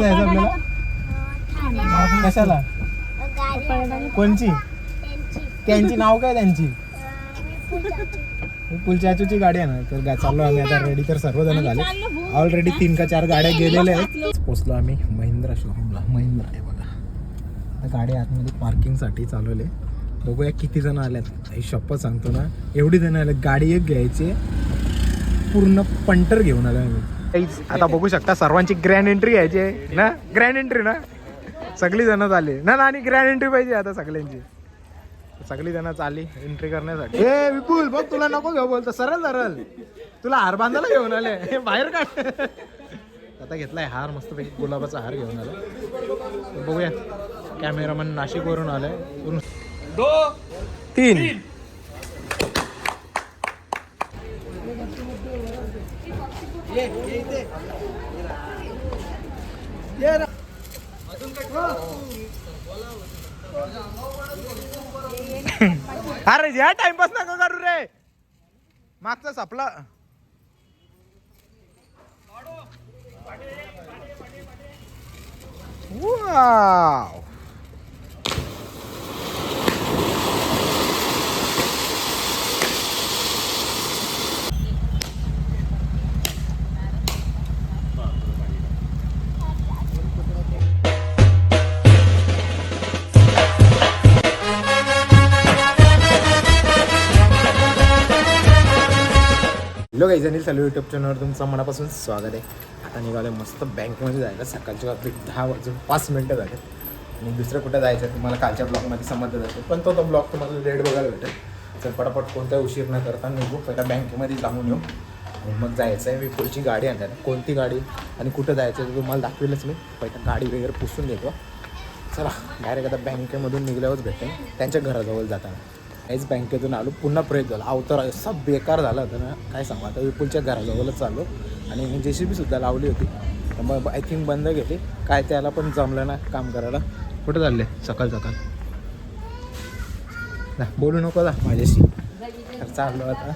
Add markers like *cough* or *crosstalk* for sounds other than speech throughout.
जायचं आपल्याला? कशाला? कोणची? त्यांची. नाव काय त्यांची? पुलचाचूची गाडी आहे ना तर चाललो आम्ही आता रेडी तर सर्वजण झाले. ऑलरेडी तीन का चार गाड्या गेलेल्या आहेत. पोचलो आम्ही महिंद्रा शोरूमला महिंद्रा आहे बघा. आता गाडी आतमध्ये पार्किंगसाठी चालवले बघूया किती जण आल्यात. आई शप्पथ सांगतो ना एवढी जण आले गाडी एक घ्यायची पूर्ण पंटर घेऊन आलो आम्ही. आता बघू शकता सर्वांची ग्रँड एंट्री घ्यायची आहे ना? ग्रँड एंट्री ना? सगळी जण आली ना ना आणि ग्रँड एंट्री पाहिजे आता सगळ्यांची. सगळी जण चालली एंट्री करण्यासाठी. ए विपुल बघ तुला नको घेऊ बोलतो. सरळ सरळ. तुला हार बांधायला घेऊन आले. हे बाहेर काढ. आता घेतलाय हार मस्त पैकी गुलाबाचा हार घेऊन आला. बघूया. कॅमेरामन नाशिकवरून आलाय. पूर्ण- तीन. अरे या टाइमपास नका करू रे. मागचा सापला. वाव हॅलो काही जणी चालू युट्यूब चॅनलवर तुमचं मनापासून स्वागत आहे. आता निघालं मस्त बँकमध्ये जायला. सकाळच्या रात्री दहा वाजून पाच मिनटं झाले. आणि दुसरं कुठं जायचं आहे तुम्हाला कालच्या ब्लॉगमध्ये समजलं जातं. पण तो तो ब्लॉग तुम्हाला लेट बघायला भेटेल. तर पटापट कोणताही उशीर न करता निघू. पहिला बँकेमध्ये जाऊन येऊ. आणि मग जायचं आहे. मी पुढची गाडी आणणार कोणती गाडी आणि कुठं जायचं आहे तुम्हाला दाखवेलच मी. पहिला गाडी वगैरे पुसून देतो. चला डायरेक्ट आता बँकेमधून निघल्यावरच भेटेल. त्यांच्या घराजवळ जाताना. काहीच बँकेतून आलो पुन्हा प्रयत्न झाला. अवतर असा बेकार झाला होता ना काय सांगू आता विपुलच्या घराजवळच चाललो. आणि जे सी सुद्धा लावली होती. तर मग आय थिंक बंद घेतली काय त्याला पण जमलं ना काम करायला. कुठं चालले? सकाळ सकाळ. ना बोलू नको जा माझ्याशी. तर चाललो आता.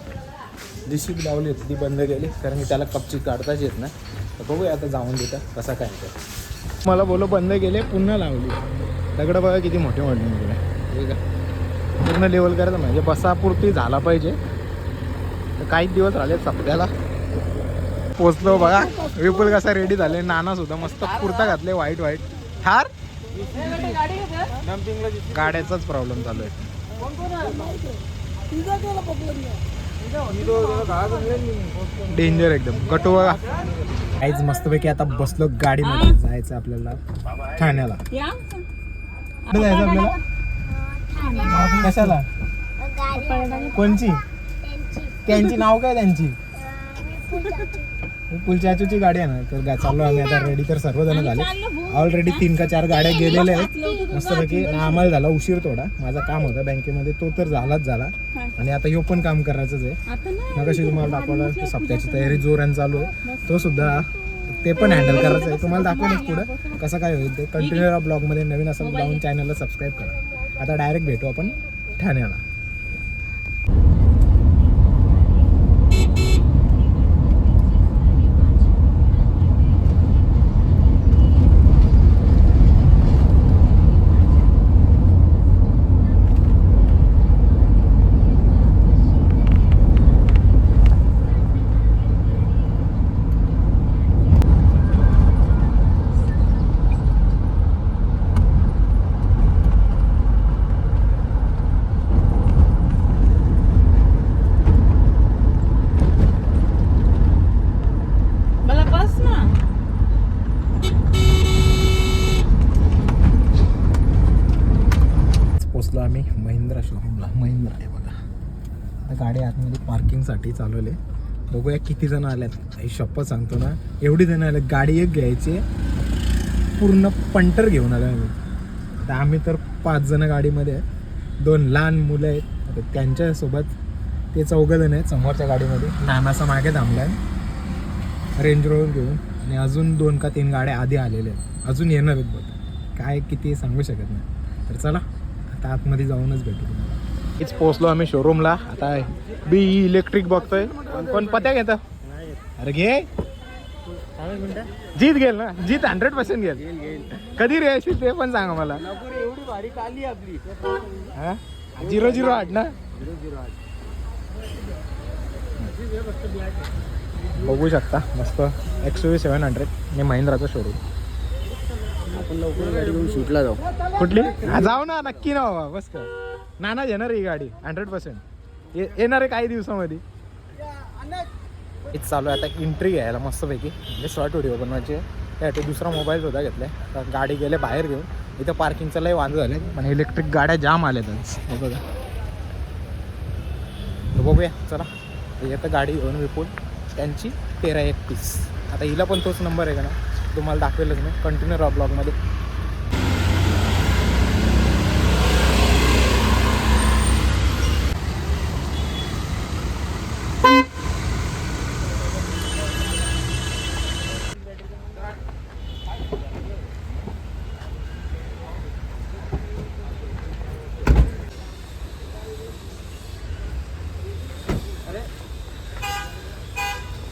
जी सी लावली होती ती बंद केली कारण की त्याला कपची काढताच येत ना तर बघूया आता जाऊन देतं कसं काय तर मला बोलो बंद केले पुन्हा लावली. दगडं बघा किती मोठे मोठे निघले. ठीक आहे पूर्ण लेवल करायचं म्हणजे बसापुरती झाला पाहिजे. काही दिवस राहिले सप्त्याला पोचलो बघा. विपुल कसा रेडी झाले. नाना सुद्धा मस्त कुर्ता घातले व्हाईट व्हाईट ठार गाड्याचाच प्रॉब्लेम चालू आहे. डेंजर एकदम. गटू बघा. काहीच मस्तपैकी आता बसलो गाडीमध्ये. जायचं आपल्याला ठाण्याला. जायचं आपल्याला? कशाला? कोणची? त्यांची नाव काय त्यांची? पुलचाचूची गाडी आहे ना तर चाललो आम्ही आता रेडी तर सर्वजण झाले. ऑलरेडी तीन का चार गाड्या गेलेल्या आहेत. मस्तपैकी आम्हाला झाला उशीर थोडा. माझा काम होता बँकेमध्ये तो तर झालाच झाला. आणि आता ह्यो पण काम करायचंच आहे. मग अशी तुम्हाला दाखवलं सप्त्याची तयारी जोरान चालू आहे. तो सुद्धा ते पण हँडल करायचं आहे. तुम्हाला दाखवलंच पुढं. कसं काय होईल ते? कंटिन्यू ब्लॉगमध्ये नवीन असेल जाऊन चॅनलला सबस्क्राईब करा. आता डायरेक्ट भेटू आपण ठाण्याला मला बस ना पोचलो आम्ही महिंद्रा शोरूमला महिंद्रा आहे बघा आता गाडी आतमध्ये पार्किंगसाठी आहे बघूया किती जण आल्यात. हे शप्प सांगतो ना एवढी जण आले गाडी एक घ्यायची पूर्ण पंटर घेऊन आलो आम्ही. आता आम्ही तर पाच जण गाडीमध्ये आहे. दोन लहान मुलं आहेत. आता त्यांच्यासोबत ते चौघं जण आहेत समोरच्या गाडीमध्ये. नानाचा मागे थांबला आहे रेंज रोवर घेऊन. आणि अजून दोन का तीन गाड्या आधी आलेल्या आहेत. अजून येणार आहेत बघ. काय किती सांगू शकत नाही. तर चला आता आतमध्ये जाऊनच भेटू. हेच पोहोचलो आम्ही शोरूमला आता बी इलेक्ट्रिक बघतोय. कोण पत्या घेतं. अरे घे. जीत गेल ना? जीत हंड्रेड पर्सेंट गेल. कधी रे येशील ते पण सांगा मला एवढी भारी काली आपली. हा? झिरो झिरो आठ ना? बघू शकता. मस्त. एक्स व्ही सेवन हंड्रेड मी महिंद्राचा शोरूम आपण लवकर गाडी घेऊन शूटला जाऊ. कुठली? जाऊ ना नक्की ना बाबा. बस का नाना येणार ही गाडी हंड्रेड पर्सेंट येणार आहे काही दिवसामध्ये. हेच चालू आहे आता एंट्री घ्यायला मस्तपैकी. म्हणजे शॉर्ट व्हिडिओ बनवायची आहे. त्यासाठी दुसरा मोबाईल सुद्धा घेतलाय. तर गाडी गेले बाहेर घेऊन. इथं पार्किंगचं लय वांदे झाले पण इलेक्ट्रिक गाड्या जाम आल्या आज. बघा. बघूया चला. तर येतं गाडी घेऊन विपुल. त्यांची तेरा एकतीस आता हिला पण तोच नंबर आहे का ना? तुम्हाला दाखवेलच मी. कंटिन्यू रॉ ब्लॉगमध्ये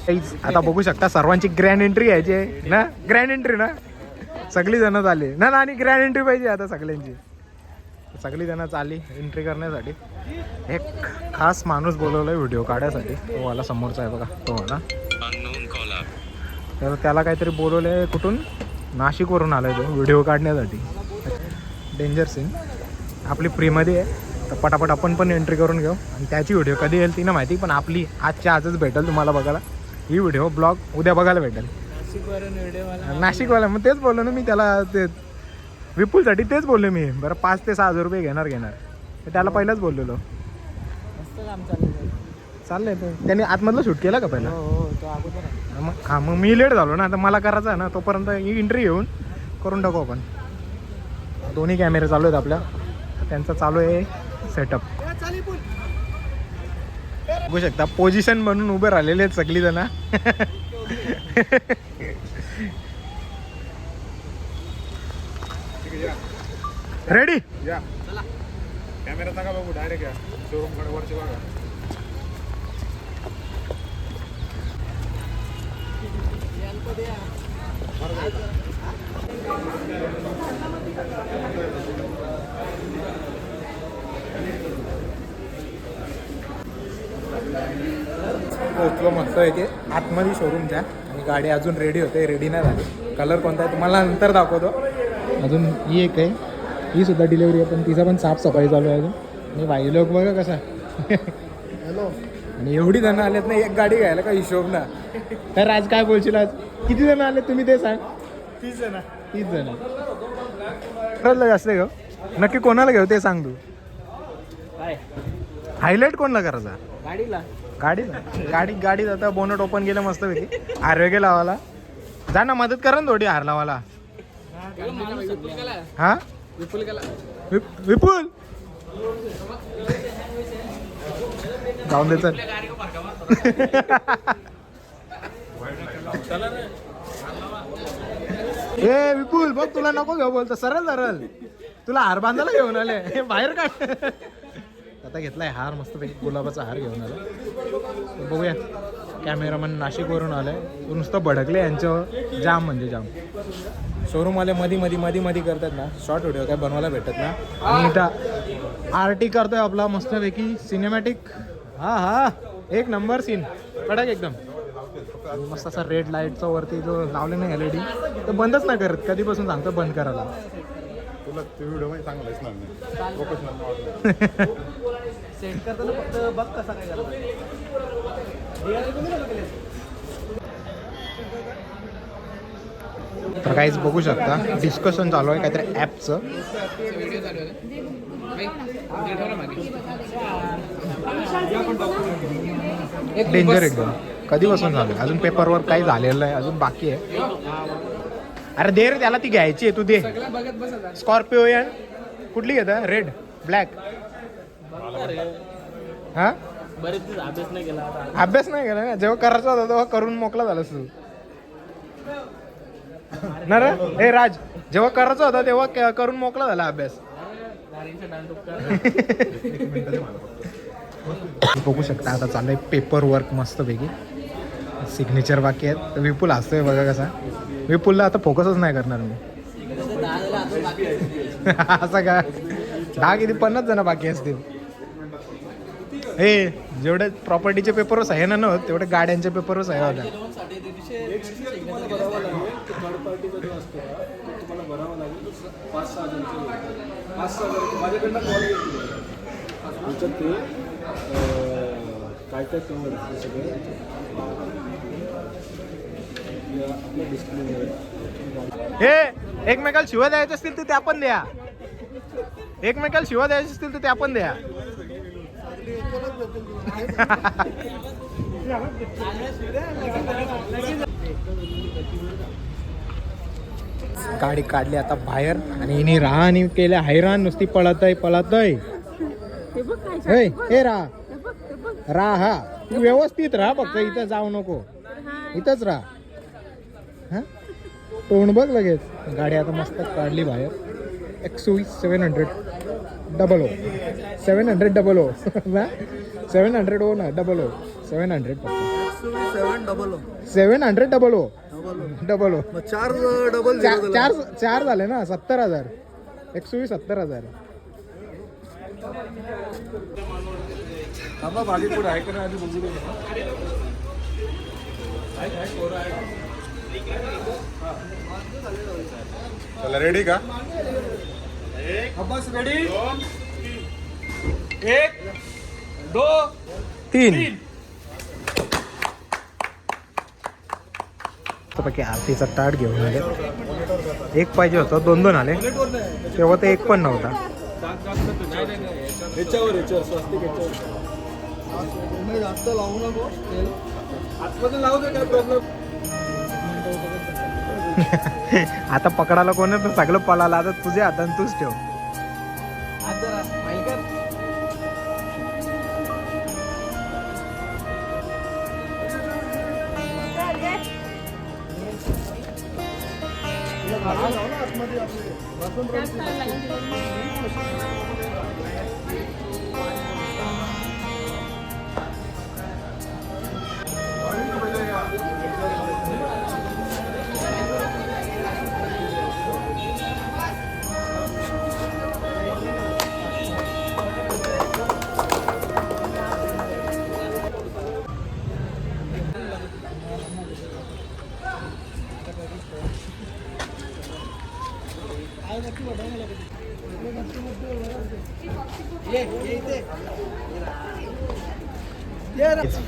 काहीच आता बघू शकता सर्वांची ग्रँड एंट्री घ्यायची आहे ना? ग्रँड एंट्री ना? सगळी जण चालली. ना ना आणि ग्रँड एंट्री पाहिजे आता सगळ्यांची. सगळी जण चालली एंट्री करण्यासाठी. एक खास माणूस बोलवलाय व्हिडिओ काढायसाठी. तो वाला समोरचा आहे बघा. तो वाला तर त्याला काहीतरी बोलवलंय कुठून? नाशिकवरून आलाय तो व्हिडिओ काढण्यासाठी. डेंजर सीन आपली फ्रीमध्ये आहे. तर पटापट आपण पण एंट्री करून घेऊ. आणि त्याची व्हिडिओ कधी येईल ती ना माहिती पण आपली आजच्या आजच भेटेल तुम्हाला बघायला. ही व्हिडिओ ब्लॉग उद्या बघायला भेटेल. नाशिकवरून व्हिडिओ मला नाशिकवाला मग तेच बोललो ना मी त्याला ते विपुलसाठी तेच बोललो मी बरं पाच ते सहा हजार रुपये घेणार घेणार. तर त्याला पहिलाच बोललेलो. मस्त काम चालू आहे. चाललंय ते. त्याने आतमधलं शूट केलं का पहिला? हो हो तो अगोदर आहे. मग हा मग मी लेट झालो ना तर मला करायचं आहे ना तोपर्यंत एंट्री घेऊन करून टाकू आपण. दोन्ही कॅमेरे चालू आहेत आपल्या. त्यांचा चालू आहे सेटअप बघू शकता. पोझिशन म्हणून उभे राहिलेले आहेत सगळी जण रेडी या. कॅमेरा नका बघू डायरेक्ट शोरूमकडे वरचे बघा. पोचलो मस्त येते आतमध्ये शोरूमच्या आणि गाडी अजून रेडी होते रेडी नाही झाली. कलर कोणता आहे? तुम्हाला नंतर दाखवतो. अजून ही एक आहे. ही सुद्धा डिलेवरी आहे पण तिचा पण साफसफाई चालू आहे अजून. आणि भाई लोक बघा कसा. हॅलो आणि एवढी जण आलेत ना एक गाडी घ्यायला का हिशोब ना तर आज काय बोलशील आज? किती जण आले तुम्ही ते सांग. तीस जण. तीस जण. ठरलं जास्त घेऊ नक्की कोणाला घेऊ ते सांग तू. काय? हायलाईट कोणाला करायचा? गाडीला. गाडीत गाडी गाडी आता बोनट ओपन केलं मस्त पैकी. आरोग्य लावाला जा ना मदत करा ना थोडी हार लावाला हा? विपुल गेला विप- विपुल! जाऊन दे चल. ए विपुल बघ तुला नको घेऊ बोलतो. सरळ सरळ. तुला हार बांधायला घेऊन आले. हे बाहेर काढ. आता घेतलाय हार मस्तपैकी गुलाबाचा हार घेऊन आला. तर बघूया कॅमेरामन नाशिकवरून आलाय. आहे नुसतं भडकले यांच्यावर. जाम म्हणजे जाम. शोरूमवाले मधी मधी मधी मधी करतात ना. शॉर्ट व्हिडिओ काय बनवायला भेटत ना. आणि इथं आर टी करतोय आपला मस्तपैकी सिनेमॅटिक हा हा. एक नंबर सीन कडक एकदम. मस्त असा रेड लाईटचा वरती जो लावले नाही एल ई डी तर बंदच नाही करत. कधीपासून सांगतो बंद करायला. तुला ते व्हिडिओमध्ये चांगलं दिसणार नाही. प्रोफेशनल सेट *laughs* करताना फक्त बघ कसा काय तर काहीच बघू शकता डिस्कशन चालू आहे काहीतरी ॲपचं डेंजर एकदम. कधीपासून झालं अजून पेपरवर काही झालेलं नाही अजून बाकी आहे. अरे दे रे त्याला ती घ्यायची आहे तू दे. स्कॉर्पिओ या कुठली घेता रेड ब्लॅक हा? अभ्यास नाही केला आता. अभ्यास नाही केला ना? जेव्हा करायचा होता तेव्हा करून मोकला झालास तू. ना रे? ए राज जेव्हा करायचा होता तेव्हा करून मोकला झाला अभ्यास. *laughs* बघू शकता आता चाललंय पेपर वर्क मस्तपैकी. सिग्नेचर बाकी आहेत. विपुल हसतोय बघा कसा. विपुलला आता फोकसच नाही करणार मी. *laughs* असं का? दहा किती? पन्नास जण बाकी असतील. हे जेवढे प्रॉपर्टीचे पेपरच आहे ना नव्हत तेवढे गाड्यांचे पेपरच आहे होता काय काय कवर आहे ते सगळं या आपल्या डिस्प्लेवर हे एकमेकाला शिवा द्यायचे असतील तर त्या पण द्या. एकमेकाला शिवा द्यायचे असतील तर त्या पण द्या. गाडी काढली आता बाहेर आणि हिने आणि केल्या. हैराण नुसती पळतय पळतय. हे हे राहा. राहा तू व्यवस्थित राहा फक्त इथं जाऊ नको. इथंच राहा. हा? तोंड बघ लगेच. गाडी आता मस्त काढली बाहेर. XV seven hundred double O seven hundred double O seven hundred O ना double O seven hundred seven double seven hundred double O double O चार डबल चार चार झाले. ना सत्तर हजार. एकशे सत्तर हजार. आहे. चला रेडी का? अब्बास रेडी एक दो तीन. पैकी आरतीचा ताट घेऊन आले. एक पाहिजे होता दोन दोन आले. तेव्हा ते एक पण नव्हता. लावू नको. आतमध्ये लावू दे काय प्रॉब्लेम *laughs* आता पकडायला कोण तर सगळं पळाला आता तुझ्या हाताने तूच ठेव.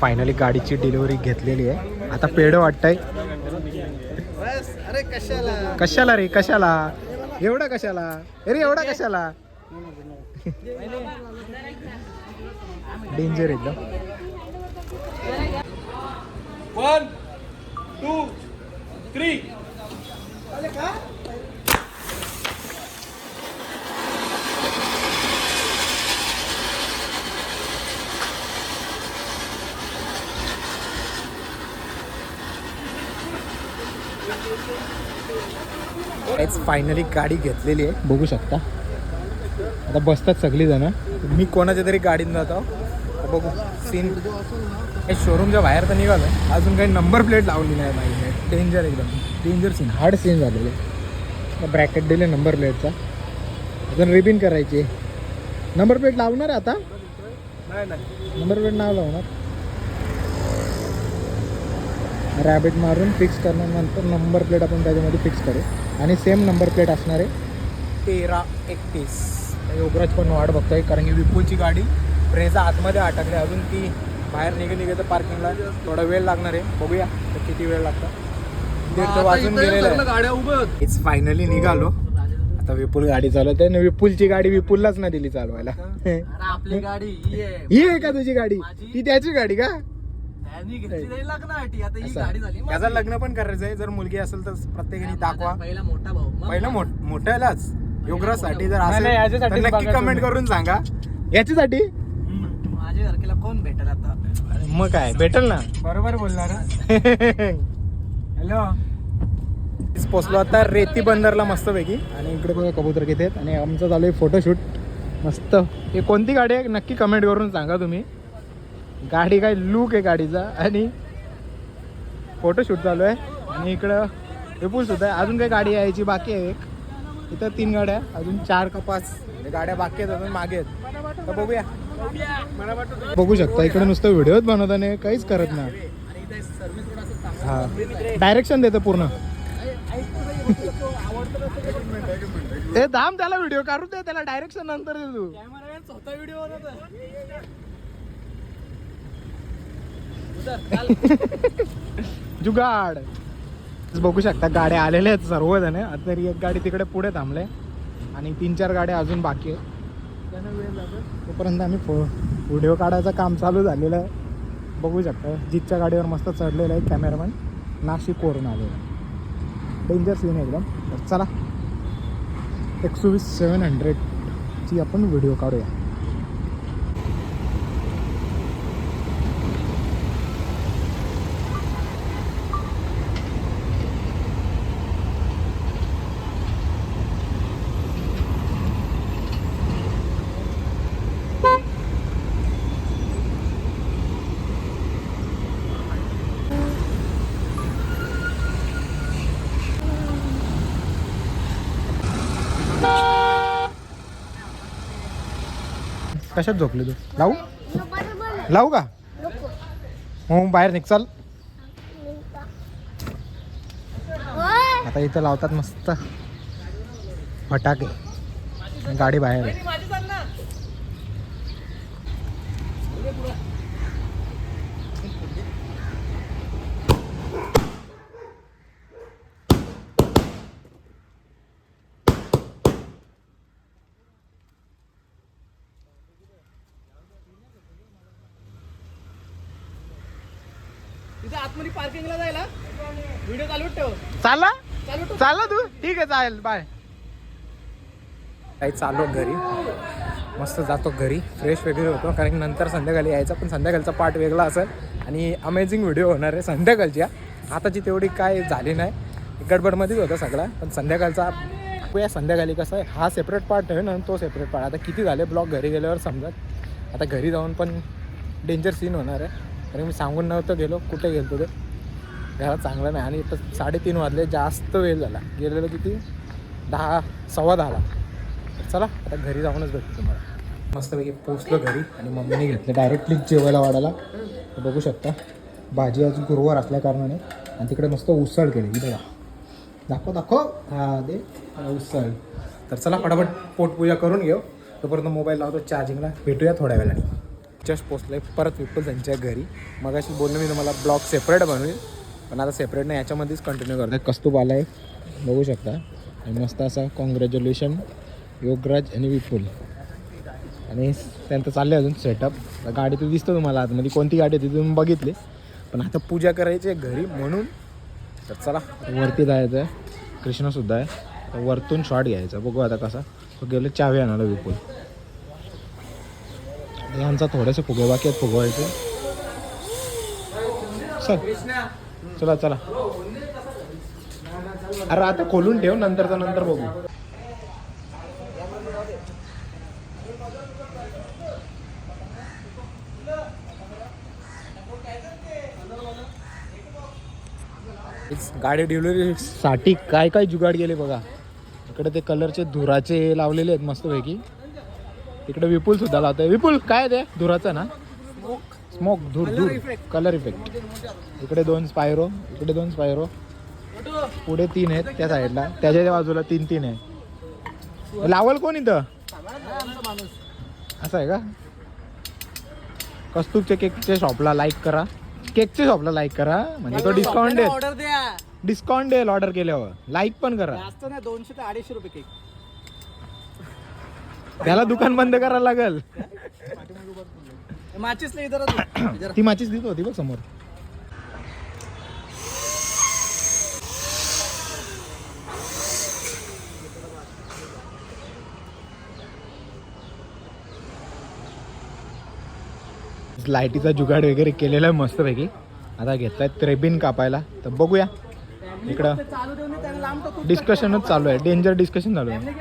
फायनली गाडीची डिलिव्हरी घेतलेली आहे. आता पेड वाटतंय. अरे कशाला कशाला रे कशाला? एवढा कशाला? अरे एवढा कशाला? डेंजर एकदम. वन टू थ्री फायनली गाडी घेतलेली आहे. बघू शकता. आता बसतात सगळी जण मी कोणाच्या तरी गाडीत जातो. बघू. सीन शोरूमच्या बाहेर तर निघालो. अजून काही नंबर प्लेट लावली नाही माहिती डेंजर एकदम. डेंजर सीन हार्ड सीन झालेलं. ब्रॅकेट दिले नंबर प्लेटचा अजून रिबिन करायची. नंबर प्लेट लावणार आहे आता? नाही नाही. नंबर प्लेट नाव लावणार. रॅबिट मारून फिक्स करण्यानंतर नंबर प्लेट आपण त्याच्यामध्ये फिक्स करू. आणि सेम नंबर प्लेट असणार आहे. तेरा एकतीस. योगराज पण वाट बघतोय कारण की विपुलची गाडी ब्रेजा आतमध्ये अटकली. अजून ती बाहेर निघे निघे तर पार्किंगला थोडा वेळ लागणार आहे. बघूया तर किती वेळ लागतो. वाजून गेलेलं गाड्या आहेत. इट्स फायनली निघालो. आता विपुल गाडी चालवत आहे आणि विपुलची गाडी विपुललाच नाही दिली चालवायला. आपली गाडी ही आहे. ही आहे का तुझी गाडी? ती त्याची गाडी का? त्यांनी घेतली नाही लग्नासाठी आता ही असं. गाडी झाली माझी. त्याचं लग्न पण करायचं आहे जर मुलगी असेल तर प्रत्येकाने दाखवा. पहिला मोठा भाऊ. मग पहिलं मोठ मोठ्यालाच. योगराजसाठी जर नाही, असेल तर नक्की बघा कमेंट तुम्ही. करून सांगा. याच्यासाठी? माझ्या तारखेला कोण भेटेल आता? मग काय भेटल ना? बरोबर बोलणार हॅलो पोचलो आता रेती बंदरला मस्त पैकी आणि इकडे बघा कबूतर किती आहेत. आणि आमचं चालू आहे फोटोशूट मस्त. हे कोणती गाडी आहे? नक्की कमेंट करून सांगा तुम्ही. गाडी काय लुक आहे गाडीचा आणि फोटोशूट चालू आहे. आणि इकडं विपुल सुद्धा आहे. अजून काही गाडी यायची बाकी आहे एक. इथं तीन गाड्या अजून चार का पाच. गाड्या बाकी आहेत अजून मागे आहेत. तर बघूया. बघू शकता इकडे नुसतं व्हिडिओच बनवताना काहीच करत नाही. हा. डायरेक्शन देतं पूर्ण. ते दाम त्याला व्हिडिओ काढू दे त्याला डायरेक्शन नंतर दे तू. *laughs* जुगाड. बघू शकता गाड्या आलेल्या आहेत सर्वजण. आता तरी एक गाडी तिकडे पुढे थांबले. आणि तीन चार गाड्या अजून बाकी आहेत. तोपर्यंत आम्ही फो व्हिडिओ काढायचं काम चालू झालेलं आहे. बघू शकता जीतच्या गाडीवर मस्त चढलेलं आहे कॅमेरामॅन नाशिकवरून आलेला आहे. डेंजर सीन एकदम. तर चला एक्सोवीस सेवन हंड्रेडची आपण व्हिडिओ काढूया. कशात झोपले तू? लावू? लावू का? हो बाहेर निघ चाल. आता इथं लावतात मस्त फटाके. गाडी बाहेर आहे तिथे आतमध्ये पार्किंगला जायला व्हिडिओ चालू ठेव चालला चालला तू? ठीक आहे चालेल बाय काही चालू घरी. मस्त जातो घरी. फ्रेश वगैरे होतो कारण की नंतर संध्याकाळी यायचा पण संध्याकाळचा पार्ट वेगळा असेल. आणि अमेझिंग व्हिडिओ होणार आहे संध्याकाळच्या आताची तेवढी काय झाली नाही. गडबडमध्येच होता सगळा पण संध्याकाळचा बघूया संध्याकाळी कसं आहे. हा सेपरेट पार्ट आहे ना तो सेपरेट पार्ट आता किती झाले ब्लॉग घरी गेल्यावर समजत. आता घरी जाऊन पण डेंजर सीन होणार आहे. कारण मी सांगून नव्हतं गेलो कुठे गेलो ते. घरात चांगलं नाही. आणि इथं साडेतीन वाजले जास्त वेळ झाला. गेलेलं किती? दहा सव्वा दहाला. चला आता घरी जाऊनच भेटतो तुम्हाला. मस्तपैकी पोचलो घरी आणि मम्मीने घेतलं डायरेक्टली जेवायला वाढायला. बघू शकता. भाजी आज गुरुवार असल्या कारणाने. आणि तिकडे मस्त उसळ केली. इथे बघा. दाखव दाखव. हा दे. उसळ. तर चला फटाफट पोटपूजा करून घेऊ. तोपर्यंत मोबाईल लावतो चार्जिंगला भेटूया थोड्या वेळाने. जस्ट पोचले परत विपुल त्यांच्या घरी. मग अशी बोलणं मी तुम्हाला ब्लॉग सेपरेट बनवेल. पण आता सेपरेट नाही याच्यामध्येच कंटिन्यू करतो कस्तूप आला आहे बघू शकता. आणि मस्त असा कॉंग्रॅच्युलेशन योगराज आणि विपुल. आणि त्यांचं चाललं आहे अजून सेटअप गाडी तर दिसतं तुम्हाला आतमध्ये म्हणजे कोणती गाडी होती तुम्ही बघितली. पण आता पूजा करायची आहे घरी म्हणून तर चला. वरती जायचं आहे कृष्णसुद्धा आहे. तर वरतून शॉट घ्यायचा. बघू आता कसा. तो गेलो चावी आणायला विपुल. यांचा थोडेसे फुगे बाकी आहेत फुगवायचे. चल. चला चला. अरे आता खोलून ठेव नंतरचा नंतर बघू. गाडी डिलिव्हरी साठी काय काय जुगाड गेले बघा. इकडे ते कलरचे धुराचे लावलेले आहेत मस्तपैकी. इकडे विपुल सुद्धा लावतोय. विपुल काय ते? धुराचं ना? स्मोक धूर धूर कलर इफेक्ट इकडे दोन स्पायरो इकडे दोन स्पायरो पुढे तीन आहेत त्या साईडला त्याच्या त्या बाजूला तीन तीन आहे लावल कोण इथं? असं आहे का? कस्तूरच्या केकच्या शॉपला लाईक करा. केकच्या शॉपला लाईक करा. म्हणजे तो डिस्काउंट देईल डिस्काउंट देईल ऑर्डर केल्यावर. लाईक पण करा. दोनशे ते अडीचशे रुपये केक. त्याला दुकान बंद करायला लागल. माचीस *coughs* ती माचीच देत होती बघ समोर. लाईटीचा जुगाड वगैरे केलेला आहे मस्तपैकी. आता घेतलाय त्रेबिन कापायला. तर बघूया. इकडं डिस्कशनच चालू आहे. डेंजर डिस्कशन चालू आहे.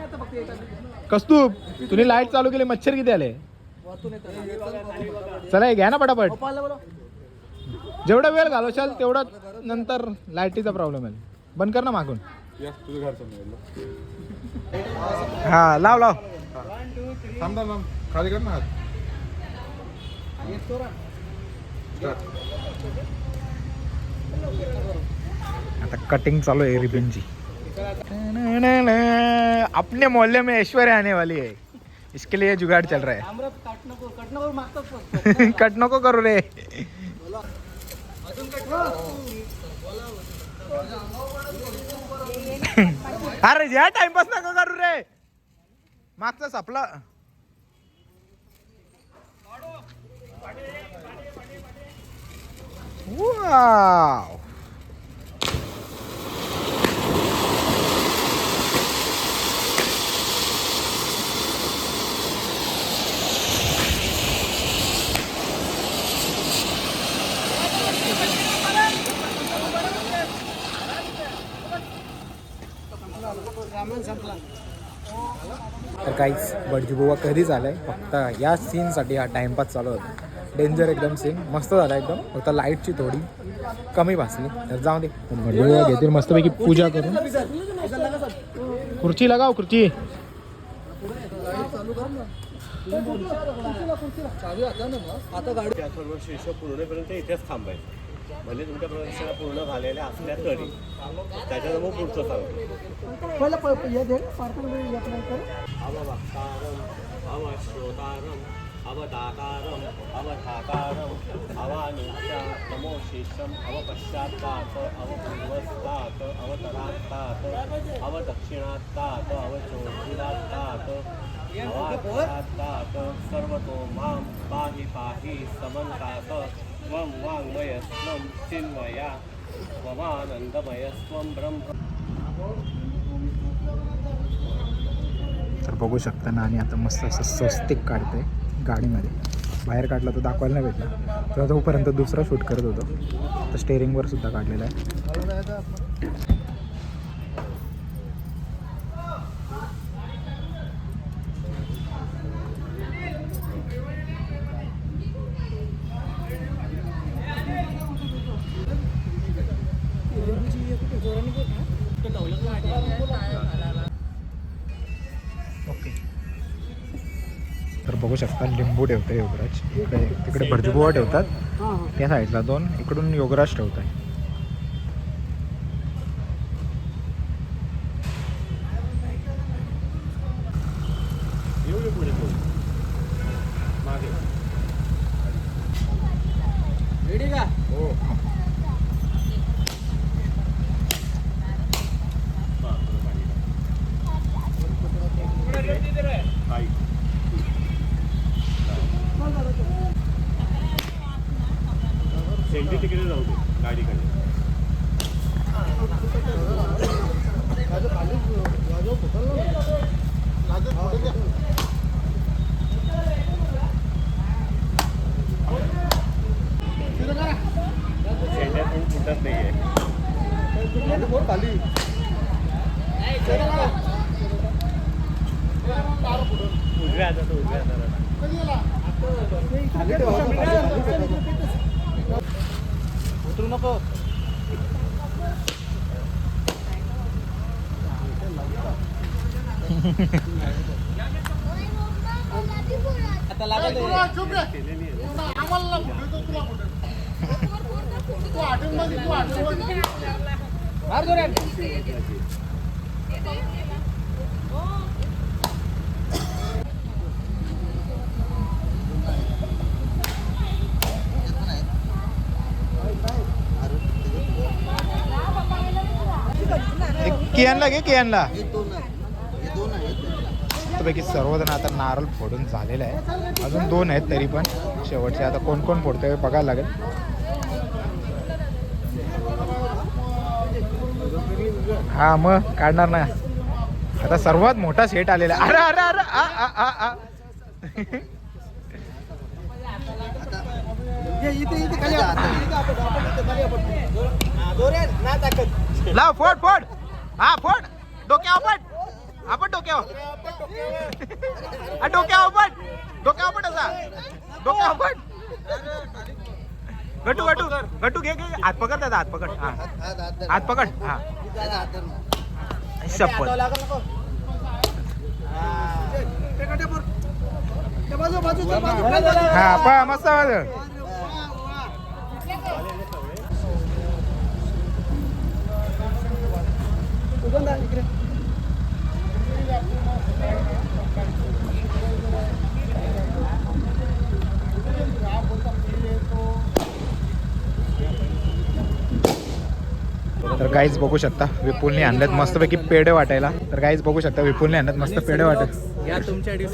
कस्तूप तुम्ही लाइट चालू केली मच्छर किती आले. चला हे घ्या ना पटापट. जेवढा वेळ घालवशाल तेवढा नंतर लाईटीचा प्रॉब्लेम आहे बंद कर ना मागून. हा लाव लाव. खाली कर ना. आता कटिंग चालू है रिबिन जी अपने मोहल्ले में ऐश्वर्य आने वाली है. इसके लिए जुगाड़ चल रहा है। कट नको करू रे। *laughs* अरे या टाइमपास नको करू रे। मागचा सापला। वाव काहीच बडजूबुवा कधीच आलाय फक्त या सीनसाठी हा टाइमपास चालू होता. डेंजर एकदम सीन मस्त झाला एकदम. फक्त लाईटची थोडी कमी भासली. तर जाऊ दे. बडजूबुवा घेतील मस्तपैकी पूजा करून. खुर्ची लगाव खुर्ची. त्या सर्व शीर्ष पूर्णपर्यंत इथेच थांबायचं. म्हणजे तुमच्या प्रदर्शना पूर्ण झालेल्या असल्या तरी त्याच्यात मग पुढचं सांगतो अववक्तारम अवश्रोतारम अवदातारम अवधातारम अवानुष्या नमोशिषम अवपश्चात्तात अवपूर्वस्तात अवतरात्तात अवदक्षिणात्तात अवाक्षात्तात सर्वतो मां पाहि पाहि समन्तात। त्वं वाङ्मयस्त्वं चिन्मया त्वमानन्दमयस्त्वं ब्रह्म. तर बघू शकता ना आणि आता मस्त असं स्वस्तिक काढते गाडीमध्ये. बाहेर काढला तर दाखवायला नाही भेटला. तेव्हा तोपर्यंत दुसरा शूट करत होतो. तर स्टेअरिंगवर सुद्धा काढलेला आहे. लिंबू ठेवतं योगराज. इकडे तिकडे भरजबुवा ठेवतात. त्या साईडला दोन. इकडून योगराज ठेवत आहे येऊ दे पुढे थोडं. मागे रेडी का हा, थोडं पाणी टाक. काही. शेंडी तिकडे जाऊ दे गाडीकडे शेंड्या पण फुटत नाहीये उजव्या हातात उजव्या हाताला उतरू नको आता लागत केलेली कियानला घे कियानला पैकी सर्वजण आता नारळ फोडून झालेलं आहे. अजून दोन आहेत तरी पण. शेवटचे आता कोण कोण फोडतंय बघायला लागेल. हा मग काढणार ना. आता सर्वात मोठा सेट आलेला. अरे अरे अरे आ, आ, आ. लाव फोड फोड. हा फोड. डोक्यावर पट आपण डोक्यावर. हा, डोक्यावर पट डोक्यावर पट असा. डोक्यावर पट गटू गटू. गटू घे घे. हात पकड दादा हात पकड. हा. हात हात धर. हात पकड हा. शपथ. हा. मस्त आवाज उगम दा, इकडे. तर काहीच बघू शकता विपुलने आणल्यात मस्तपैकी पेढे वाटायला. तर काहीच बघू शकता विपुलने आणल्यात मस्त पेढे वाटत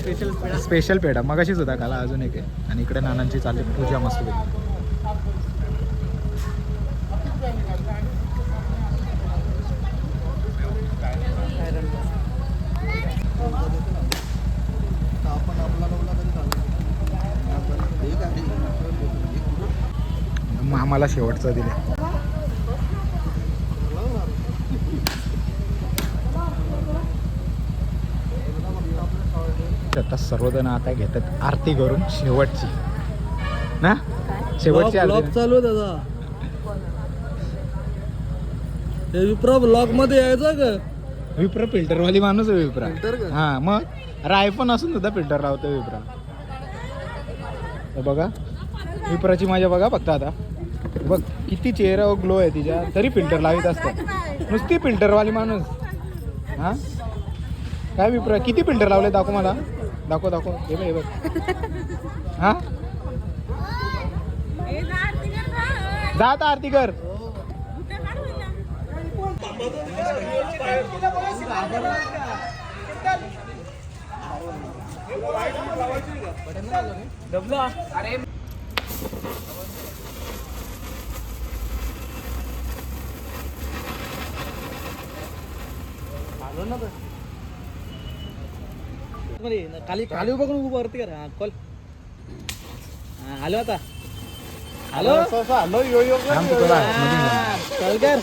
स्पेशल स्पेशल पेढा. मगाशीच होता काला अजून एक आहे. आणि इकडे नानांची चालली पूजा मस्तपैकी आपण आपला लावला तरी चालेल. हे गाडी. मामाला शेवटचं दिले. आता सर्वजण आता घेतात आरती करून शेवटची. ना? शेवटची आरती. चालू आहे त्याचा हे विप्रा ब्लॉगमध्ये यायचं का? विप्र फिल्टरवाली माणूस आहे विप्रा. का? हा मग अरे आयफोन असून सुद्धा फिल्टर लावतो विप्रा. हे बघा. विप्राची माझ्या बघा फक्त आता. बघ किती चेहरा ग्लो आहे तिच्या. तरी फिल्टर लावित असतात नुसती फिल्टरवाली माणूस. हां? काय विप्रा किती फिल्टर लावले दाखव मला. दाखव दाखव. हे बघ हे बघ. हां? जात आरती कर. अरे खाली खाली उभं करून उभं वरती कर. हा कॉल हा, आलो आता. हॅलो? थांब तू तुला आतमध्ये घेऊन. हा, चल कर.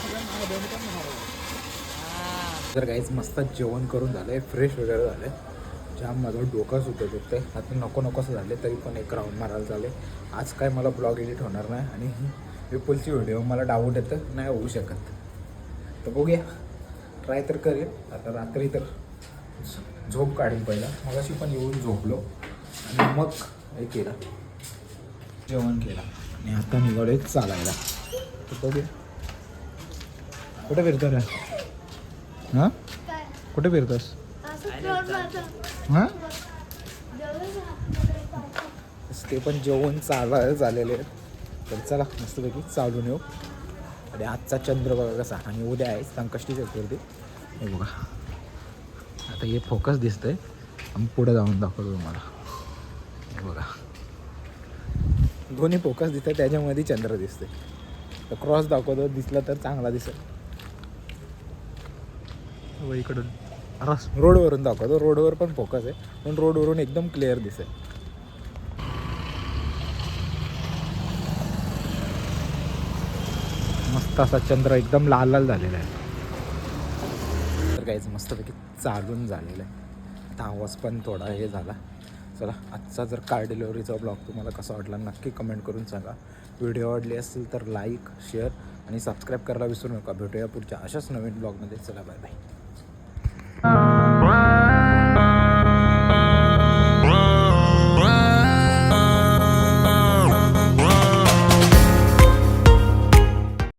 तर काहीच मस्त जेवण करून झालंय फ्रेश वगैरे झालंय. जाम माझं डोकं सुटत होतं आता नको नकोसं झाले तरी पण एक राऊंड मारायला चालले आज काय मला ब्लॉग एडिट होणार नाही आणि ही विपुलची व्हिडिओ मला डाऊट येतं नाही होऊ शकत. तर बघूया. ट्राय तर करेल. आता रात्री तर झोप काढेल पहिला. मग अशी पण येऊन झोपलो. आणि मग हे केलं. जेवण केलं. आणि आता निघालो चालायला. तर बघूया. कुठे फिरतो रे? हां? कुठे फिरतोस? हां? ते पण जेवण चालायला झालेले आहेत. तर चला मस्तपैकी चालून येऊ. आणि आजचा चंद्र बघा कसा? आणि उद्या आहे संकष्टी चतुर्थी हे बघा. आता हे फोकस दिसतंय. आम्ही पुढे जाऊन दाखवतो तुम्हाला. हे बघा. दोन्ही फोकस दिसतात त्याच्यामध्ये चंद्र दिसते तर क्रॉस दाखवतो दिसला तर चांगला दिसेल. इकडून रस रोडवरून दाखवतो. रोडवर पण फोकस आहे. पण रोडवरून एकदम क्लिअर दिसेल. मस्त असा चंद्र एकदम लाल लाल झालेला आहे. गाईज काहीच मस्तपैकी चालून झालेलं आहे. आता आवाज पण थोडा हे झाला. चला आजचा जर कार डिलिव्हरीचा ब्लॉग तुम्हाला कसा वाटला नक्की कमेंट करून सांगा. व्हिडिओ आवडली असेल तर लाईक शेअर आणि सबस्क्राईब करायला विसरू नका. भेटूया पुढच्या अशाच नवीन ब्लॉगमध्ये चला बाय बाय